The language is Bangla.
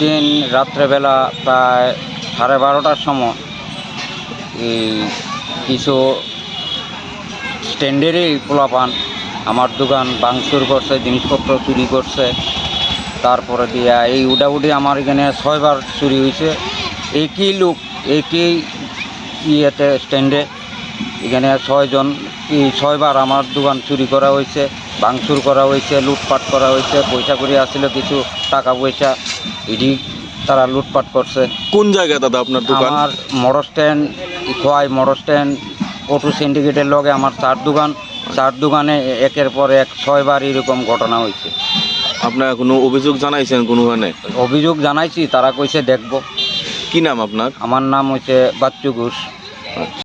দিন রাত্রেবেলা প্রায় সাড়ে বারোটার সময় কিছু স্ট্যান্ডেরই পোলাপান আমার দোকান ভাঙচুর করছে, জিনিসপত্র চুরি করছে। তারপরে দিয়া এই উডাউডি আমার এখানে ছয়বার চুরি হয়েছে একই লোক, একই ইয়েতে স্ট্যান্ডে এখানে ছয়জন এই ছয়বার আমার দোকান চুরি করা হয়েছে ভাঙচুর করা হয়েছে লুটপাট করা হয়েছে পয়সা করি আসছিল কিছু টাকা পয়সা এটি তারা লুটপাট করছে। কোন জায়গায় দাদা আপনার দোকান? আমার motor stand Khowai motor stand auto সিন্ডিকেটের লগে আমার চার দোকান। চার দোকানে একের পর এক ছয়বার এরকম ঘটনা হয়েছে। আপনার কোনো অভিযোগ জানাইছেন কোনোখানে অভিযোগ জানাইছি তারা কইছে দেখব। কি নাম আপনার? আমার নাম হচ্ছে বাচ্চু ঘোষ।